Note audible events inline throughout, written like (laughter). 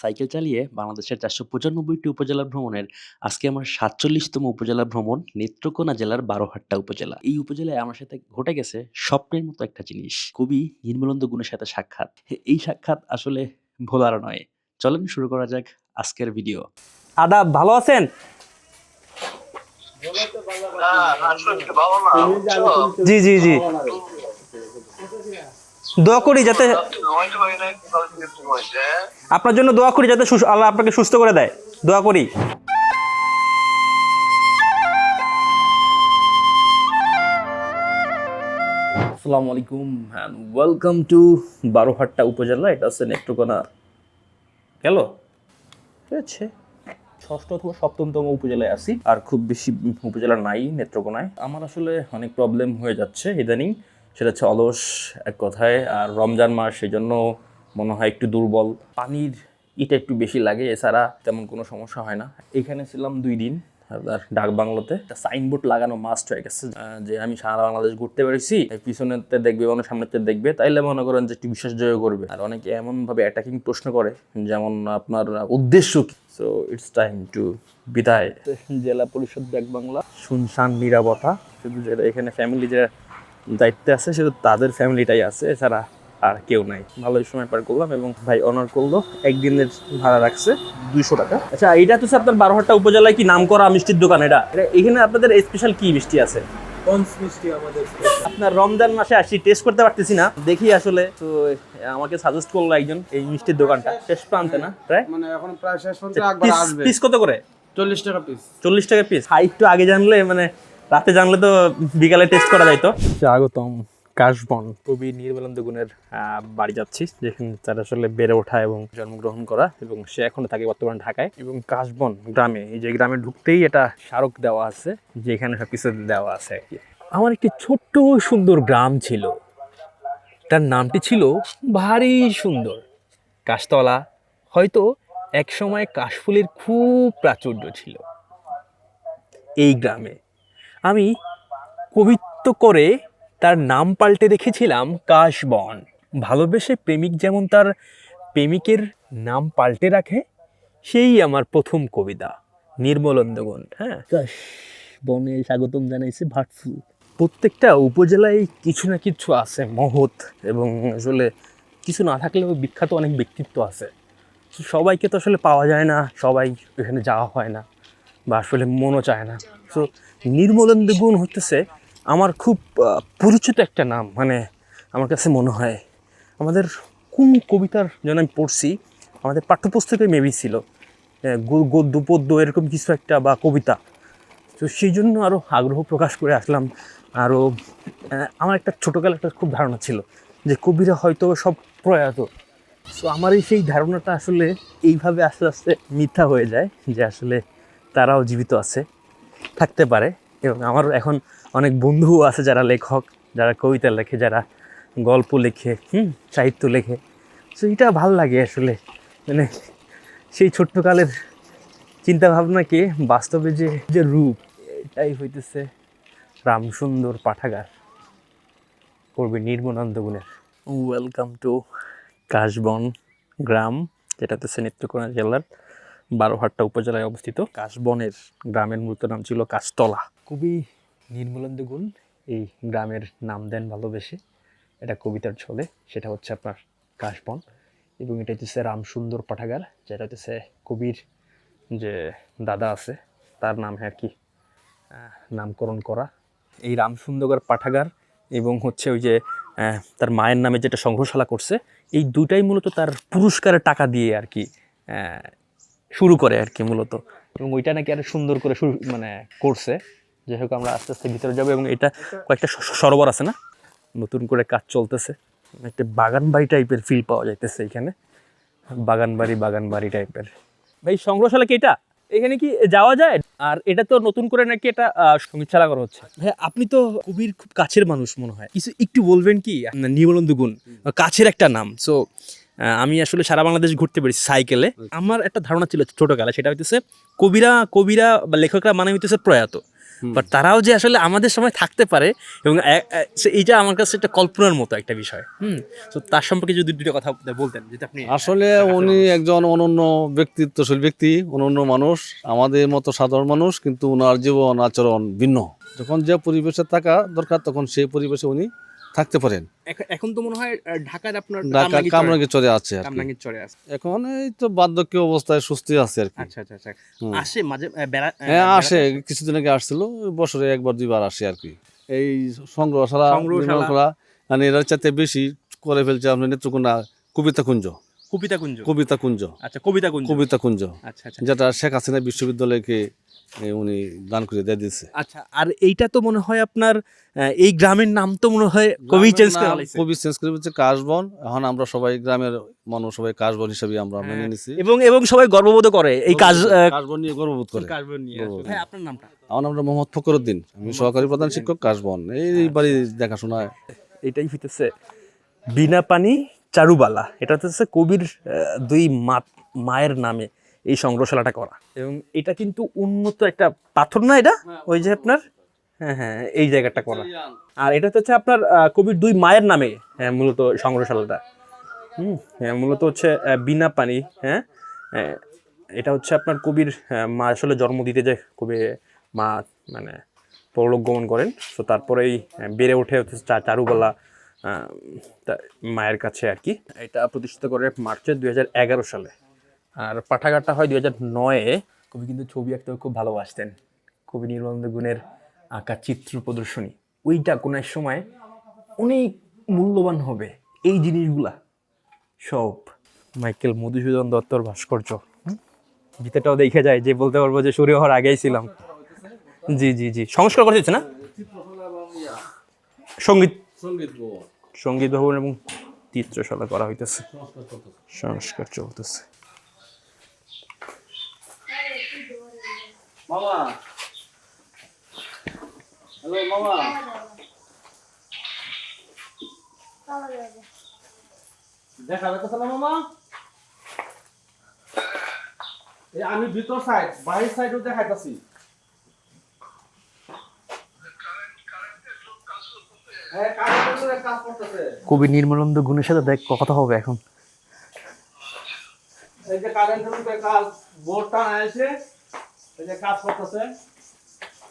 Cycle চালিয়ে বাংলাদেশের চারশো পঁচানব্বইটি উপজেলা ভ্রমণের আজকে আমার সাতচল্লিশতম উপজেলা ভ্রমণ নেত্রকোনা জেলার বারোহাট্টা উপজেলা। এই উপজেলায় আমার সাথে ঘটে গেছে স্বপ্নের মতো একটা জিনিস। কবি নির্মলন্দ গুণের সাথে সাক্ষাৎ। এই সাক্ষাৎ আসলে ভোলার নয়। চলেন শুরু করা যাক আজকের ভিডিও। আদাব ভালো আছেন? জি জি জি। দোয়া করি যাতে আপনার জন্য দোয়া করি যাতে আল্লাহ আপনাকে সুস্থ করে দেয়। দোয়া করি। আসসালামু আলাইকুম অ্যান্ড ওয়েলকাম টু বারোহাট্টা উপজেলা। এটা হচ্ছে নেত্রকোনা। গেল? ঠিক আছে। ষষ্ঠ অথবা সপ্তমতম উপজেলায় আছি। আর খুব বেশি উপজেলা নাই নেত্রকোনায়। আমার আসলে অনেক প্রবলেম হয়ে যাচ্ছে ইদানিং। সেটা হচ্ছে অলস এক কথায়। আর রমজান মাস সেই জন্য মনে হয় একটু দুর্বল। পানির ইটা একটু বেশি লাগে, এছাড়া তেমন কোনো সমস্যা হয় না। এখানে ছিলাম দুই দিন ডাক বাংলোতে। একটা সাইনবোর্ড লাগানো মাস্ট হয়ে গেছে যে আমি সারা বাংলাদেশ ঘুরতে পেরেছি পিছনেতে দেখবে মানে সামনেতে দেখবে, তাইলে মনে করেন যে একটু বিশ্বাসযোগ্য করবে। আর অনেকে এমনভাবে অ্যাটাকিং প্রশ্ন করে, যেমন আপনার উদ্দেশ্য কি? সো ইটস টাইম টু বিদায়। জেলা পরিষদ ডাক বাংলা, শুনশান নিরাপত্তা। শুধু যেটা এখানে ফ্যামিলি যে দায়িত্বে আছে, শুধু তাদের ফ্যামিলিটাই আছে। এছাড়া আর কেউ নাই। ভালোই সময় পার করলাম এবং ভাই অনার করল একদিনের ভাড়া রাখছে দুইশো টাকা। আচ্ছা এটা তো আপনার বারোহাট্টা উপজেলায় কি নাম করা মিষ্টির দোকান এটা? এখানে আপনাদের স্পেশাল কি মিষ্টি আছে? পঞ্চ মিষ্টি আমাদের আপনার রমজান মাসে আসি টেস্ট করতে পারতেছি না। দেখি আসলে তো আমাকে সাজেস্ট করল একজন এই মিষ্টির দোকানটা। শেষ প্রান্তে না? প্রায়? মানে এখন প্রায় শেষ আসবে। পিস কত করে? চল্লিশ টাকা পিস চল্লিশ টাকা পিস হাই একটু আগে জানলে মানে রাতে জানলে তো বিকালে টেস্ট করা যাইতো। স্বাগতম। কাশবন। কবি নির্মলানন্দ গুণের বাড়ি যাচ্ছি, যেখানে তার আসলে বেড়ে ওঠা এবং জন্মগ্রহণ করা এবং সে এখনও থাকে বর্তমানে ঢাকায়। এবং কাশবন গ্রামে, এই যে গ্রামে ঢুকতেই এটা স্মারক দেওয়া আছে, যেখানে সব কিছু দেওয়া আছে আমার একটি ছোট্ট সুন্দর গ্রাম ছিল। তার নামটি ছিল ভারী সুন্দর। কাশতলা হয়তো একসময় কাশফুলের খুব প্রাচুর্য ছিল। এই গ্রামে আমি কবিত্ব করে তার নাম পাল্টে রেখেছিলাম কাশবন। ভালোবেসে প্রেমিক যেমন তার প্রেমিকের নাম পাল্টে রাখে সেই আমার প্রথম কবিতা নির্মলন্দগণ হ্যাঁ। কাশ বনে স্বাগতম জানাইছে ভাটফুল। প্রত্যেকটা উপজেলায় কিছু না কিছু আছে মহৎ এবং আসলে কিছু না থাকলেও বিখ্যাত অনেক ব্যক্তিত্ব আছে। সবাইকে তো আসলে পাওয়া যায় না সবাই এখানে যাওয়া হয় না বা আসলে মনও চায় না। তো নির্মলেন্দু গুণ হতেছে আমার খুব পরিচিত একটা নাম মানে আমার কাছে মনে হয়। আমাদের কোন কবিতার যেন আমি পড়ছি, আমাদের পাঠ্যপুস্তকে মেবি ছিল গদ্য পদ্য এরকম কিছু একটা বা কবিতা। তো সেই জন্য আরও আগ্রহ প্রকাশ করে আসলাম। আরও আমার একটা ছোটোকালে একটা খুব ধারণা ছিল যে কবিরা হয়তো সব প্রয়াত। সো আমার এই সেই ধারণাটা আসলে এইভাবে আস্তে আস্তে মিথ্যা হয়ে যায় যে আসলে তারাও জীবিত আছে, থাকতে পারে। এবং আমার এখন অনেক বন্ধুও আছে যারা লেখক যারা কবিতা লেখে যারা গল্প লেখে হুম সাহিত্য লেখে। সো এটা ভালো লাগে আসলে। মানে সেই ছোট্টকালের চিন্তা ভাবনাকে বাস্তবে যে যে রূপ এটাই হইতেছে রামসুন্দর পাঠাগার। করবে নির্মলানন্দ গুণের। ওয়েলকাম টু কাশবন গ্রাম যেটা হচ্ছে নেত্রকোনা জেলার বারোহাট্টা উপজেলায় অবস্থিত। কাশবনের গ্রামের মূলত নাম ছিল কাশতলা। কবি নির্মলেন্দু গুণ এই গ্রামের নাম দেন ভালোবেসে। এটা কবিতার ছলে, সেটা হচ্ছে আপনার কাশবন এবং এটা হচ্ছে রামসুন্দর পাঠাগার, যেটা হচ্ছে কবির যে দাদা আছে, তার নামে আর কি নামকরণ করা। এই রামসুন্দর পাঠাগার এবং হচ্ছে ওই যে তার মায়ের নামে যেটা সংগ্রহশালা করছে, এই দুটাই মূলত তার পুরস্কারের টাকা দিয়ে আর কি শুরু করে আর কি মূলত। এবং ওইটা নাকি আরও সুন্দর করে শুরু মানে করছে। যাই হোক আমরা আস্তে আস্তে ভিতরে যাব এবং এটা কয়েকটা সরোবর আছে না? নতুন করে কাজ চলতেছে। একটা বাগান বাড়ি টাইপের ফিল পাওয়া যাইতেছে এখানে। বাগান বাড়ি বাগান বাড়ি টাইপের। ভাই, সংগ্রহশালা কি এটা? এখানে কি যাওয়া যায়? আর এটা তো নতুন করে নাকি এটা সঙ্গীতশালা করা হচ্ছে? ভাই আপনি তো কবির খুব কাছের মানুষ মনে হয়। কিছু একটু বলবেন কি? নিবলন্দ গুণ, কাছের একটা নাম। সো আমি আসলে সারা বাংলাদেশ ঘুরতে পেরেছি সাইকেলে আমার একটা ধারণা ছিল ছোটবেলা সেটা হইতেছে কবিরা কবিরা বা লেখকরা মানে হইতেছে প্রয়াত। বাট তারাও যে আসলে আমাদের সময় থাকতে পারে এবং এইটা আমার কাছে একটা কল্পনার মতো একটা বিষয়। হুম। তো তার সম্পর্কে যদি দুটো কথা বলতেন যেটা আপনি আসলে উনি একজন অনন্য ব্যক্তিত্বশীল ব্যক্তি অনন্য মানুষ আমাদের মতো সাধারণ মানুষ কিন্তু ওনার জীবন আচরণ ভিন্ন। যখন যে পরিবেশে থাকা দরকার তখন সেই পরিবেশে উনি থাকতে পারেন। এখন- তো মনে হয় ঢাকার আপনার ঢাকা কামরাঙ্গীর চরে- আছে। আর কি। কামরাঙ্গীর চরে আছে। এখন এই তো বার্ধক্য অবস্থায় সুস্থ আছে আর কি। আচ্ছা আচ্ছা আচ্ছা। আসে মাঝে বেড়া হ্যাঁ আসে। কিছুদিন আগে আসছিল বছরে একবার দুইবার আসে আর কি। এই সংগ্রহশালা সংগ্রহশালা। করা মানে এটার চাইতে বেশি করে ফেলছে আপনার নেত্রকোনা কবিতা কুঞ্জ। কবিতা কুঞ্জ। কবিতা কুঞ্জ। আচ্ছা কবিতা কুঞ্জ। কবিতা কুঞ্জ। আচ্ছা আচ্ছা। যেটা শেখ হাসিনা বিশ্ববিদ্যালয়কে উনি দান করে দিয়ে দিয়েছে। আচ্ছা আর এইটা তো মনে হয় আপনার এই গ্রামের নাম তো মনে হয় কবি চেঞ্জ করে কবি চেঞ্জ করে বলছে কাশবন। এখন আমরা সবাই গ্রামের মানুষ সবাই কাশবন হিসাবে আমরা মেনে হ্যাঁ, নিছি। এবং এবং সবাই গর্ববোধ করে এই কাজ আহ, কাশবন নিয়ে গর্ববোধ করে। কাজবোধ নিয়ে। ভাই আপনার নামটা। আমার নামটা মোহাম্মদ ফকরুদ্দিন আমি সহকারী প্রধান শিক্ষক কাশবন। এই বাড়ি দেখাশোনা এটাই হইতেছে বিনা পানি চারুবালা। এটা হচ্ছে কবির দুই মা মায়ের নামে। এই সংগ্রহশালাটা করা। এবং এটা কিন্তু উন্নত একটা পাথর না এটা? ওই যে আপনার? হ্যাঁ হ্যাঁ এই জায়গাটা করা। আর এটা হচ্ছে আপনার কবির দুই মায়ের নামে হ্যাঁ মূলত সংগ্রহশালাটা। হুম হ্যাঁ মূলত হচ্ছে বিনা পানি হ্যাঁ এটা হচ্ছে আপনার কবির মা আসলে জন্ম দিতে যে কবি মা মানে পরলোক গমন করেন। তো তারপরেই বেড়ে ওঠে হচ্ছে চা- চারুবালা মায়ের কাছে আর কি। এটা প্রতিষ্ঠিত করে মার্চের দুই সালে। আর পাঠাগারটা হয় দুই হাজার নয়ে কবি কিন্তু ছবি আঁকতেও খুব ভালোবাসতেন। কবি নির্মলেন্দ্র গুণের আঁকা চিত্র প্রদর্শনী। ওইটা কোনো এক সময় অনেক মূল্যবান হবে। এই জিনিসগুলা সব মাইকেল মধুসূদন দত্তর ভাস্কর্য? গীতাটাও দেখে যায় যে বলতে পারব যে সূর্য হওয়ার আগেই ছিলাম। জি জি জি। সংস্কার করা হচ্ছে না? সংগীত। সংগীত ভবন এবং চিত্রশালা করা হইতেছে। সংস্কার চলতেছে। মামা। হ্যালো মামা। দেখা যাচ্ছে না মামা? এই আমি ভিতর সাইড বাইরের সাইডও দেখাইতাছি। হ্যাঁ কবি নির্মলানন্দ গুণের সাথে দেখ কথা হবে এখন। এই যে কারেন্টের কাজ বোর্ড টানা আছে। এই যে কাজ করতেছে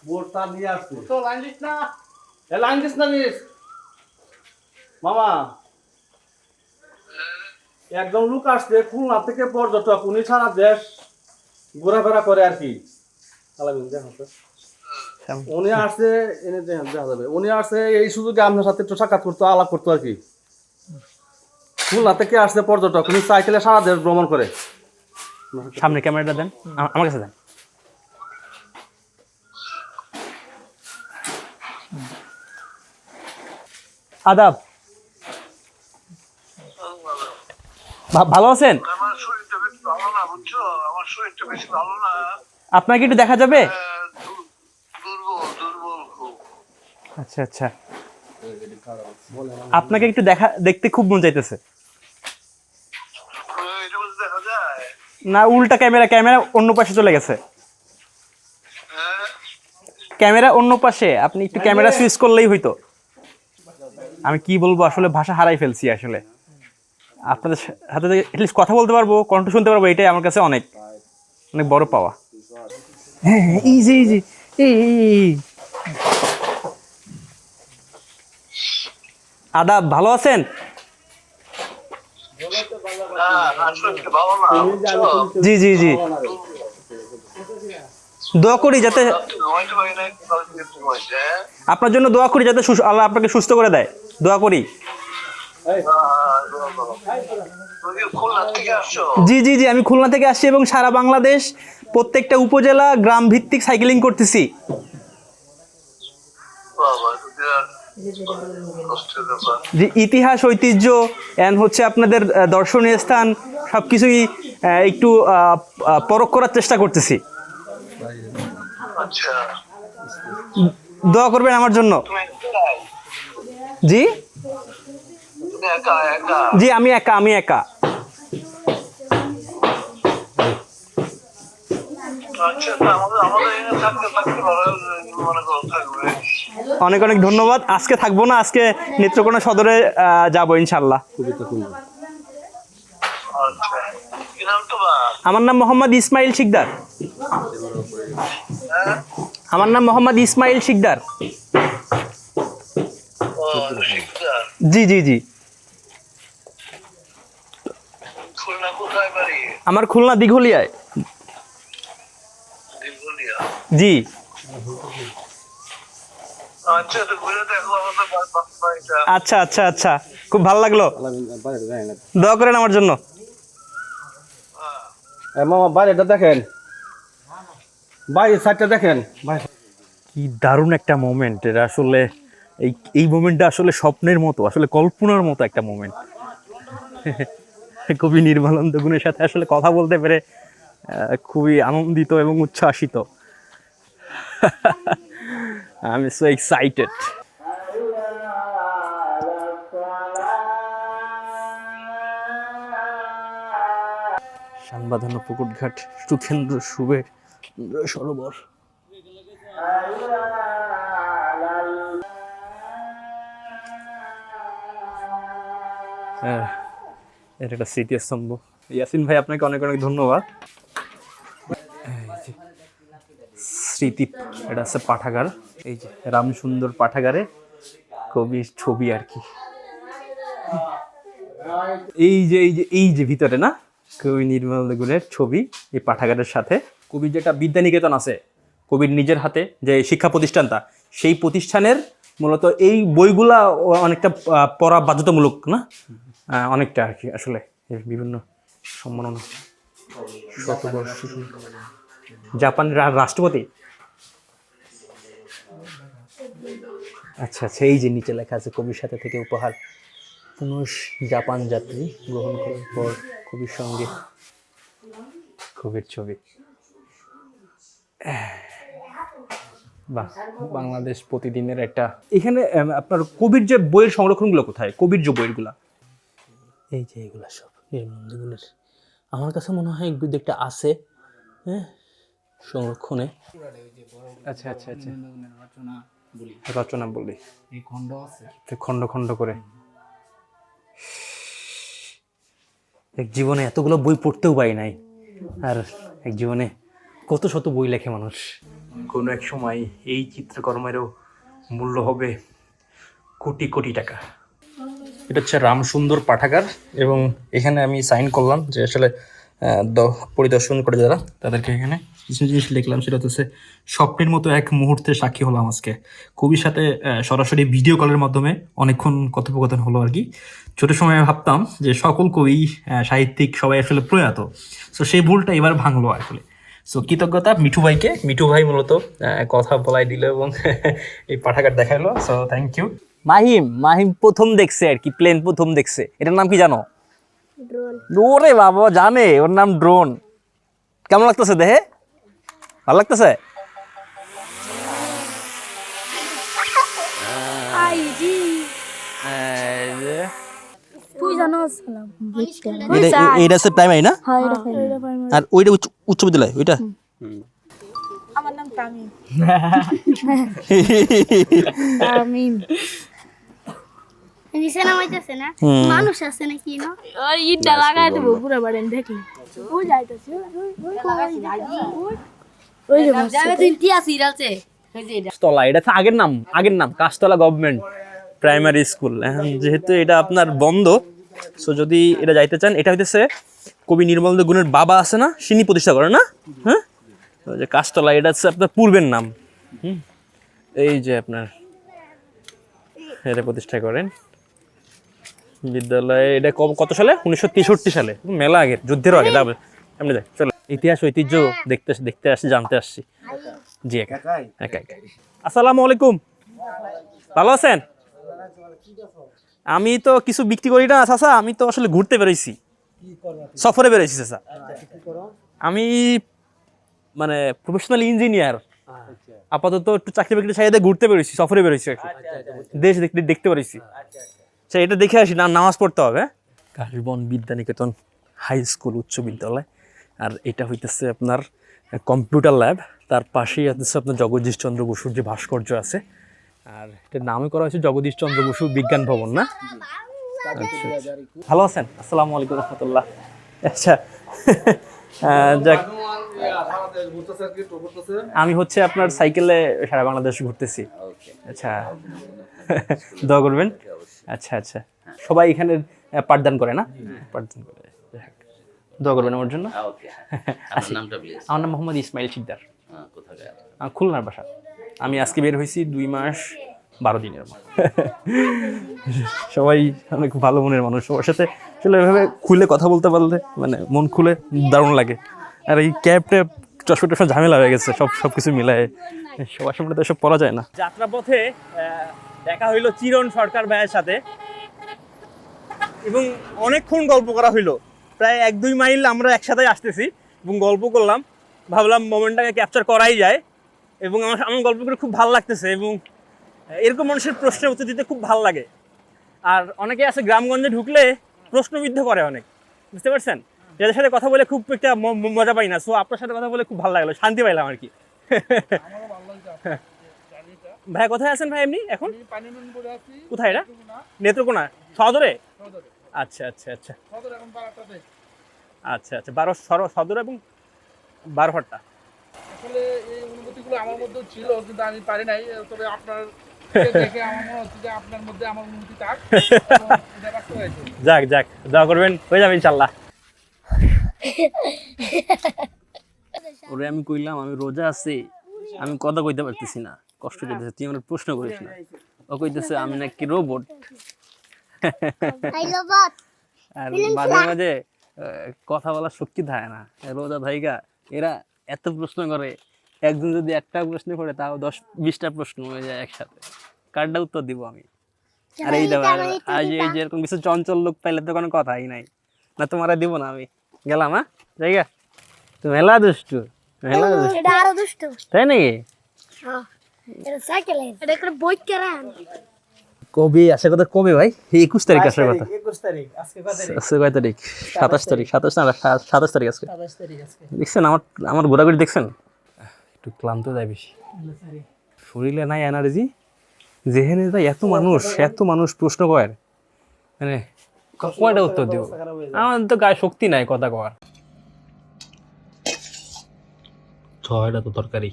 বোর্ড নিয়ে আসছে। তো লাইন দিস না? এ লাইন দিস না দিস মামা একজন লোক আসছে খুলনা থেকে পর্যটক উনি সারা দেশ ঘোরাফেরা করে আর কি। তো। উনি আসছে এনে দেখা দেখা যাবে। উনি আসছে এই সুযোগে আপনার সাথে একটু সাক্ষাৎ করতো আলাপ করতো আর কি। খুলনা থেকে আসছে পর্যটক উনি সাইকেলে সারা দেশ ভ্রমণ করে। সামনে ক্যামেরাটা দেন আমার কাছে দেন আদাব ভা- ভালো আছেন আমার শরীরটা বেশি ভালো না বুঝছ আমার শরীরটা বেশি ভালো আছেন আপনাকে একটু দেখা যাবে? খুব। আচ্ছা আচ্ছা। আপনাকে একটু দেখা দেখতে খুব মন চাইতেছে। না উল্টা ক্যামেরা ক্যামেরা অন্য পাশে চলে গেছে। হ্যাঁ। ক্যামেরা অন্য পাশে আপনি একটু ক্যামেরা সুইচ করলেই হইতো। আমি কি বলব আসলে ভাষা হারাই ফেলছি আসলে। আপনাদের হাতে এটলিস্ট কথা বলতে পারব কণ্ঠ শুনতে পারব এটাই আমার কাছে অনেক অনেক বড় পাওয়া। হ্যাঁ হ্যাঁ এই এই। আদাব ভালো আছেন? বুঝছ জি জি জি। দোয়া করি যাতে আপনার জন্য দোয়া করি যাতে আল্লাহ আপনাকে সুস্থ করে দেয়। দোয়া করি। জি জি জি, আমি খুলনা থেকে আসছি এবং সারা বাংলাদেশ, প্রত্যেকটা উপজেলা গ্রাম ভিত্তিক সাইকেলিং করতেছি। যে ইতিহাস, ঐতিহ্য অ্যান্ড হচ্ছে আপনাদের দর্শনীয় স্থান সব কিছুই একটু পরখ করার চেষ্টা করতেছি। আচ্ছা। দোয়া করবেন আমার জন্য। জি? জি আমি একা আমি একা। আচ্ছা অনেক অনেক ধন্যবাদ। আজকে থাকব না আজকে নেত্রকোনা সদরে যাব ইনশাল্লাহ। আচ্ছা। আমার নাম মোহাম্মদ ইসমাইল শিকদার। আমার নাম মোহাম্মদ ইসমাইল শিকদার। জি জি জি। আমার খুলনা দিঘলিয়ায়। জি। আচ্ছা আচ্ছা আচ্ছা আচ্ছা। খুব ভালো লাগল। দোয়া করেন আমার জন্য। মামা, বাইরেটা দেখেন। বাইরের সাইডটা দেখেন। কি দারুণ একটা মোমেন্ট এটা আসলে এই এই মোমেন্টটা আসলে স্বপ্নের মতো, আসলে কল্পনার মতো একটা মোমেন্ট কবি নির্মলানন্দ গুণের সাথে আসলে কথা বলতে পেরে খুবই আনন্দিত এবং উচ্ছ্বাসিত। আই এম সো এক্সাইটেড শ্যামবাঁধানো পুকুরঘাট সুখেন্দ্র সুবে সরোবর। হ্যাঁ এটা একটা স্মৃতিস্তম্ভ ইয়াসিন ভাই, আপনাকে অনেক অনেক ধন্যবাদ। স্মৃতি এটা আছে পাঠাগার। এই যে রামসুন্দর পাঠাগারে কবির ছবি আর কি। এই যে এই যে এই যে ভিতরে না? কবি নির্মল গুণের ছবি, এই পাঠাগারের সাথে। কবির যেটা বিদ্যানিকেতন আছে, কবির নিজের হাতে যে শিক্ষা প্রতিষ্ঠানটা, সেই প্রতিষ্ঠানের মূলত এই বইগুলা অনেকটা পড়া বাধ্যতামূলক, না? অনেকটা আর কি আসলে বিভিন্ন সম্মাননা। শতবর্ষ জাপানের রাষ্ট্রপতি? আচ্ছা আচ্ছা এই যে নিচে লেখা আছে, কবির সাথে থেকে উপহার। পুনশ জাপান যাত্রী গ্রহণ করার পর কবির সঙ্গে কবির ছবি। বাহ বাংলাদেশ প্রতিদিনের একটা এখানে আপনার কবির যে বইয়ের সংরক্ষণগুলো কোথায়? কবির যে বইগুলা এই যে এগুলা সব নির্মন্দিগুলোর আমার কাছে মনে হয় এগুলো একটা আছে হ্যাঁ সংরক্ষণে। আচ্ছা আচ্ছা আচ্ছা। রচনা বলি। এই খণ্ড আছে। তো খণ্ড খণ্ড করে। এক জীবনে এতগুলো বই পড়তেও পাই নাই। আর এক জীবনে কত শত বই লেখে মানুষ। কোনো এক সময় এই চিত্রকর্মেরও মূল্য হবে কোটি কোটি টাকা। এটা হচ্ছে রামসুন্দর পাঠাগার এবং এখানে আমি সাইন করলাম যে আসলে দ- পরিদর্শন করে যারা তাদেরকে এখানে কিছু জিনিস লিখলাম সেটা হচ্ছে স্বপ্নের মতো এক মুহূর্তে সাক্ষী হলাম আজকে। কবির সাথে আহ, সরাসরি ভিডিও কলের মাধ্যমে অনেকক্ষণ কথোপকথন হলো আর কি। ছোট সময় ভাবতাম যে সকল কবি আহ, সাহিত্যিক সবাই আসলে প্রয়াত। তো সেই ভুলটা এবার ভাঙলো আসলে। সো কৃতজ্ঞতা মিঠু ভাইকে। মিঠু ভাই মূলত আহ, কথা বলাই দিল এবং (laughs) এই পাঠাগার দেখাইলো। So thank you Mahim Mahim প্রথম দেখছে আর কি প্লেন প্রথম দেখছে। এটার নাম কি জানো? ওরে বাবা জানে। ওর নাম ড্রোন কেমন লাগতেছে দেহে? ভালো লাগতেছে এইটা হচ্ছে প্রাইমারি না হ্যাঁ এটা এটা primary। আর ওইটা উচ্চ উচ্চ বিদ্যালয় ওইটা আমার নাম তামিম তামিম নিচে নামাইতেছে না মানুষ আছে নাকি না ওই ইটটা লাগাই দেবো পুরো বাড়ি দেখলি ওই যাইতেছে ওই যে বসছে। কাশতলা এটা আগের নাম আগের নাম কাশতলা গভর্নমেন্ট প্রাইমারি স্কুল যেহেতু এটা আপনার বন্ধ সো যদি এটা যাইতে চান এটা হইতেছে কবি নির্মল গুণের বাবা আছে না সিনি প্রতিষ্ঠা করে না? হ্যাঁ? ওই যে কাশতলা এটা হচ্ছে আপনার পূর্বের নাম। হুম? এই যে আপনার এটা প্রতিষ্ঠা করেন। বিদ্যালয়ে এটা কত সালে? উনিশশো তেষট্টি সালে। মেলা আগে যুদ্ধের আগে যাবে এমনি যাই চলো। ইতিহাস ঐতিহ্য দেখতে দেখতে আসছি জানতে আসছি জি একা একা একা আসসালামু আলাইকুম। ভালো আছেন? আমি তো কিছু বিক্রি করি না চাচা। আমি তো আসলে ঘুরতে বেরোইছি। সফরে বেরোইছি চাচা। আমি মানে প্রফেশনাল ইঞ্জিনিয়ার আপাতত একটু চাকরি বাকরি সাইডে ঘুরতে বেরোইছি সফরে বেরোইছি আর কি। দেশ দেখতে দেখতে পেরেছি আচ্ছা এটা দেখে আসি না নামাজ পড়তে হবে কাশবন বিদ্যানিকেতন হাই স্কুল উচ্চ বিদ্যালয়। আর এটা হইতেছে আপনার কম্পিউটার ল্যাব তার পাশেই আছে আপনার জগদীশ চন্দ্র বসুর যে ভাস্কর্য আছে। আর এটার নামে করা হয়েছে জগদীশ চন্দ্র বসু বিজ্ঞান ভবন না? আচ্ছা, ভালো আছেন? আসসালামু আলাইকুম রহমতুল্লাহ। আচ্ছা। (laughs) যাক। আমি হচ্ছে আপনার সাইকেলে সারা বাংলাদেশ ঘুরতেছি। আচ্ছা। (laughs) দোয়া করবেন। আচ্ছা আচ্ছা। সবাই এখানে পাঠদান করে না? পাঠদান করে। দোয়া করবেন আমার জন্য। আসি। আমার নাম মোহাম্মদ ইসমাইল শিকদার। খুলনার বাসা। আমি আজকে বের হয়েছি দুই মাস বারো দিনের। (laughs) সবাই অনেক ভালো মনের মানুষ সবার সাথে। আসলে এভাবে খুলে কথা বলতে পারলে মানে মন খুলে দারুণ লাগে। আর এই ক্যাব ট্যাব চশমা টশমা ঝামেলা হয়ে গেছে সব সব কিছু মিলায়। সবার সামনে তো এসব পড়া যায় না। যাত্রা পথে দেখা হইল চিরণ সরকার ভাইয়ের সাথে। এবং অনেকক্ষণ গল্প করা হইল। প্রায় এক দুই মাইল আমরা একসাথে আসতেছি এবং গল্প করলাম। ভাবলাম মোমেন্টটাকে ক্যাপচার করাই যায় এবং আমার আমার গল্প করে খুব ভালো লাগতেছে এবং এরকম মানুষের প্রশ্নের উত্তর দিতে খুব ভালো লাগে। আর অনেকে আছে গ্রামগঞ্জে ঢুকলে প্রশ্নবিদ্ধ করে অনেক। বুঝতে পারছেন? যাদের সাথে কথা বলে খুব একটা মজা পাই না। সো আপনার সাথে কথা বলে খুব ভালো লাগল শান্তি পাইলাম আর কি। ভাই কোথায় আছেন ভাই এমনি এখন? কোথায় এটা? নেত্রকোনা। সদরে। আচ্ছা আচ্ছা আচ্ছা। আচ্ছা আচ্ছা। বারো সর- সদর এবং বারোহাট্টা আসলে এই অনুভূতিগুলো আমার মধ্যেও ছিল কিন্তু আমি পারি নাই। তবে আপনার (laughs) দেখে আমার মনে হচ্ছে যে আপনার মধ্যে আমার অনুভূতি থাক এবং এটা ব্যক্ত হয়েছে যাক যাক দোয়া করবেন হয়ে যাবে ইনশাল্লাহ। ওরে আমি কইলাম আমি রোজা আছি আমি কথা কইতে পারতেছি না। কষ্ট যেতেছে তুই আমার প্রশ্ন করিস না। ও কইতেছে আমি নাকি রোবট আর মাঝে মাঝে কথা বলার শক্তি থাকে না। রোজা ভাইগা এরা এত প্রশ্ন করে একজন যদি একটা প্রশ্ন করে তাও দশ বিশটা প্রশ্ন হয়ে যায় একসাথে। কারটা উত্তর দিব আমি? আর এই দেখো আজ এই যে এরকম কিছু চঞ্চল লোক পাইলে তো কোনো কথাই নাই। না তোমার দিব না আমি। গেলাম হ্যাঁ? জায়গা তুমি মেলা দুষ্টু মেলা দুষ্টু। এটা আরও দুষ্ট। তাই নাকি? হ্যাঁ এটা সাইকেল এটা করে বই করে কবে আসে কথা কবে ভাই? একুশ তারিখ আসার কথা একুশ তারিখ আজকে কয় তারিখ? সাতাশ তারিখ সাতাশ না সাতাশ তারিখ আজকে। সাতাশ তারিখ আজকে। দেখছেন আমার আমার ঘোরাঘুরি দেখছেন? একটু ক্লান্ত যায় বেশি। শরীরে নাই এনার্জি যেখানে যাই এত মানুষ এত মানুষ প্রশ্ন কয় মানে কয়টা উত্তর দিব? আমার তো গায়ে শক্তি নাই কথা কওয়ার। ছয়টা তো তরকারি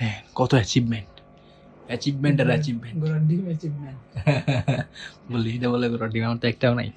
হ্যাঁ কত অ্যাচিভমেন্ট অ্যাচিভমেন্ট আর অ্যাচিভমেন্ট (laughs) বলি এটা বলে ডিম আমার তো একটাও নাই।